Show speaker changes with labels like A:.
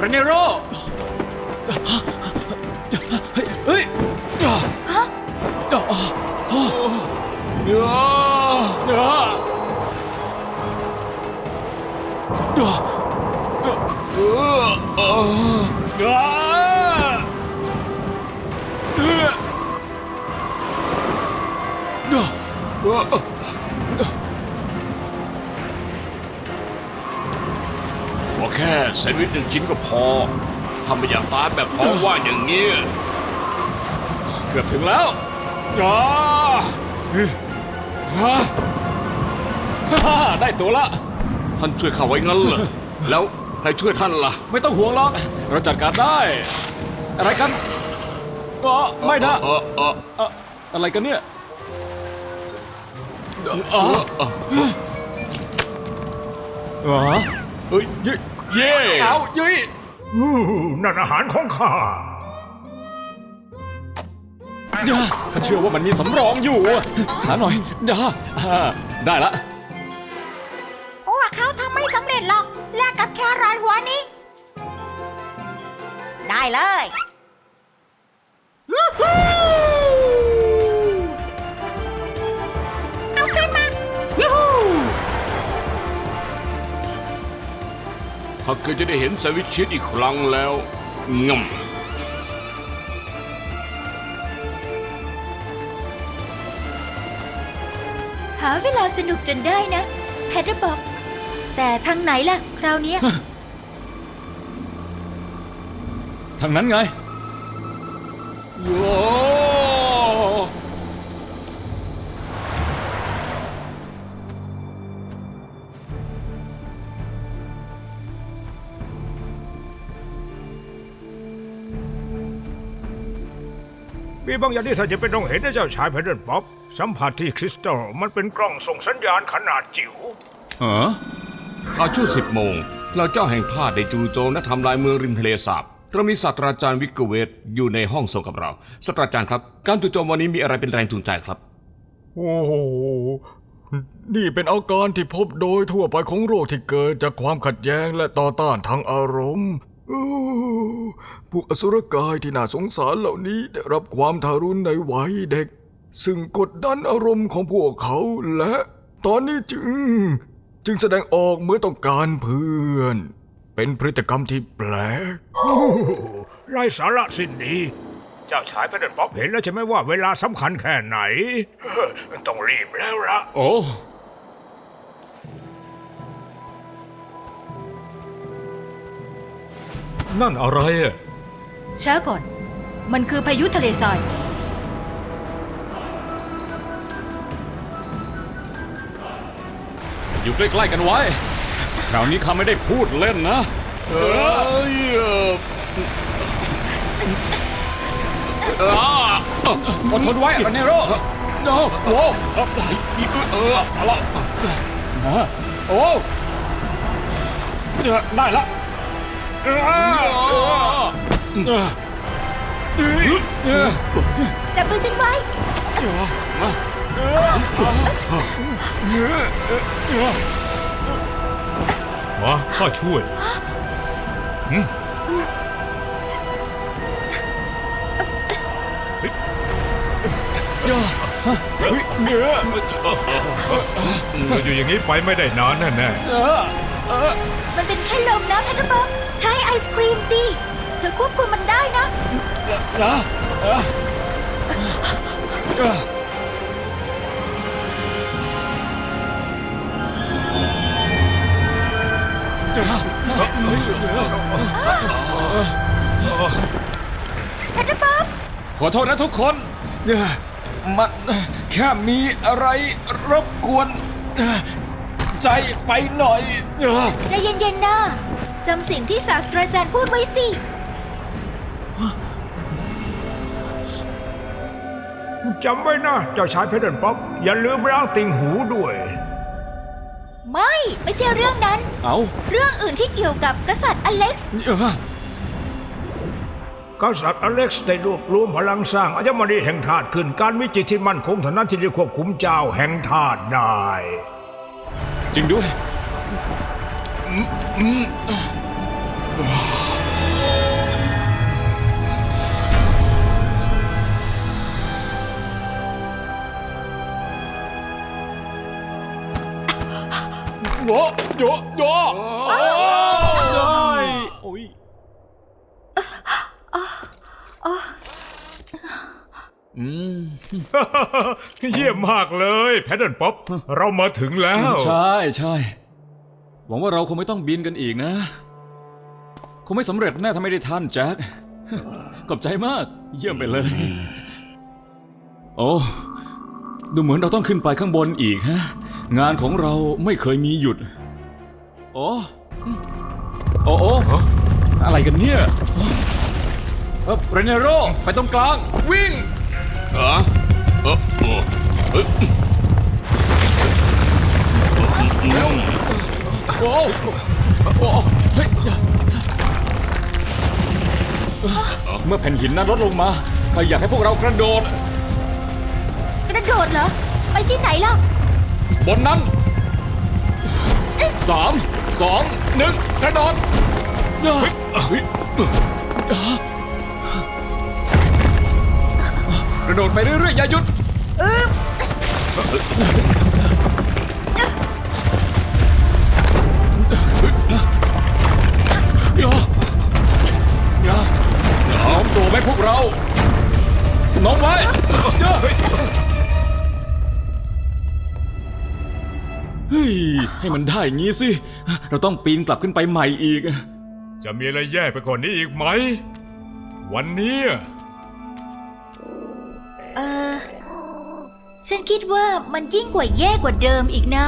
A: เรเนโรเฮ้ยเฮ้ย
B: ฮะ
C: แค่แซนด์วิชหนึ่งชิ้นก็พอทำไม่อยากตายแบบท้องว่างอย่างนี้ย
A: เกือบถึงแล้วอ้าฮ่าฮ่าได้ตัวละ
C: ท่านช่วยข้าไว้งั้นเหรอ แล้วใครช่วยท่านล่ะ
A: ไม่ต้องห่วงหรอก เราจัดการได้ อะไรกันอ๋อไม่นะ
C: เออเออ
A: เอ่ออะไรกันเนี่ยอ๋อ
C: เออ
A: อ๋อ
C: เฮ้ย เย้เย้
A: เอายุ้ย
D: อู้นั่นอาหารของข้า
A: อย่าข้าเชื่อว่ามันมีสำรองอยู่หาหน่อยอย่าอ่าได้ละ
B: พวกเขาทำไม่สำเร็จหรอกแลกกับแครอทหัวนี้ ได้เลย ข้า
C: เกิดจะได้เห็นแซนด์วิชชีสอีกครั้งแล้วงำ
B: หาเวลาสนุกจนได้นะแพทเทอร์บอก แต่ทางไหนล่ะ คราวเนี้ย
A: ทางนั้นไง
C: โอ้
D: มีบางอย่างที่ท่านจะเป็นต้องเห็นนะเจ้าชายเพดเดิลป๊อปสัมผัสที่คริสตัลมันเป็นกล้องส่งสัญญาณขนาดจิ๋ว
A: เออ
C: ข่าวช่วงสิบโมงเราเจ้าแห่งธาตุได้จู่โจมและทำลายเมืองริมทะเลสาบเรามีศาสตราจารย์วิกเกอร์เวทอยู่ในห้องส่งกับเราศาสตราจารย์ครับ การจู่โจมวันนี้มีอะไรเป็นแรงจูงใจครับ
E: โอ้โหนี่เป็นอาการที่พบโดยทั่วไปของโรคที่เกิดจากความขัดแย้งและต่อต้านทางอารมณ์อู้ พวกอสุรกายที่น่าสงสารเหล่านี้ได้รับความทารุณในวัยเด็ก ซึ่งกดดันอารมณ์ของพวกเขาและ ตอนนี้จึง จึงแสดงออกเหมื่อนต้องการเพื่อน เป็นพฤติกรรมที่แปลก
D: ไร้สาระสิ้นดีเจ้าชายเพดเดิลป๊อปเห็นแล้วใช่ไหมว่าเวลาสำคัญแค่ไหน ต้องรีบแล้วละ
A: โอ้
D: นั่นอะไรอะ
B: ช้าก่อน มันคือพายุทะเลทราย
A: อยู่ใกล้ๆกันไว้ คราวนี้ข้าไม่ได้พูดเล่นนะ
C: เอ้ยเอ่ออ่า
A: อดทนไว้เรเนโรโอ้โห
C: เออเอาละ
A: โอ้ได้ละเออ
B: จับมือฉันไว้
D: มาข้าช่วยอยู่อย่างนี้ไปไม่ได้นานแน่แน่
B: มันเป็นแค่ลมนะแพทเทอร์บอกใช้ไอศครีมสิ เธอควบคุมมันได้นะแพทเทอร์บอก
A: ขอโทษนะทุกคนมันแค่มีอะไรรบกวน ใจไปหน่อย
B: ใจเย็นๆนะจำสิ่งที่ศาสตราจารย์พูดไว้สิ
D: จำไว้นะ เจ้าชายเพดเดิลป๊อปอย่าลืมล้างติ่งหูด้วย
B: ไม่ไม่ใช่เรื่องนั้น
A: เอา
B: เรื่องอื่นที่เกี่ยวกับกษัตริย์อเล็กซ์
D: กษัตริย์อเล็กซ์ได้รวบรวมพลังสร้างอัญมณีแห่งธาตุขึ้นการวิจิตรที่มั่นคงเท่านั้นที่จะควบคุมเจ้าแห่งธาตุได้
A: จริงด้วยโย โยโยโอ้ยโอ้ยอืม
D: เยี่ยมมากเลยแพดเดิลป๊อปเรามาถึงแล้ว
A: ใช่ใช่หวังว่าเราคงไม่ต้องบินกันอีกนะ คงไม่สำเร็จแน่ถ้าไม่ได้ท่านแจ็คขอบใจมาก เยี่ยมไปเลย โอ้ดูเหมือนเราต้องขึ้นไปข้างบนอีกฮะ งานของเราไม่เคยมีหยุด โอ้โอ้โอ้อะไรกันเนี่ยเออเรเนโรไปตรงกลาง วิ่ง
C: เหรอเออโอ้เอ้ย
A: โอ้โอ้เฮ้ยเมื่อแผ่นหินนั้นลดลงมาใครอยากให้พวกเรากระโดด
B: กระโดดเหรอ ไปที่ไหนล่ะ
A: บนนั้นสามสองหนึ่งกระโดดเฮ้ยกระโดดไปเรื่อยๆอย่าหยุดอย่าอย่าอย่าเอาตัวไว้พวกเรา น้องไว้ เฮ้ย ให้มันได้อย่างงี้สิ เราต้องปีนกลับขึ้นไปใหม่อีก
D: จะมีอะไรแย่ไปกว่านนี้อีกไหม วันนี้
B: เออฉันคิดว่ามันยิ่งกว่าแย่กว่าเดิมอีกนะ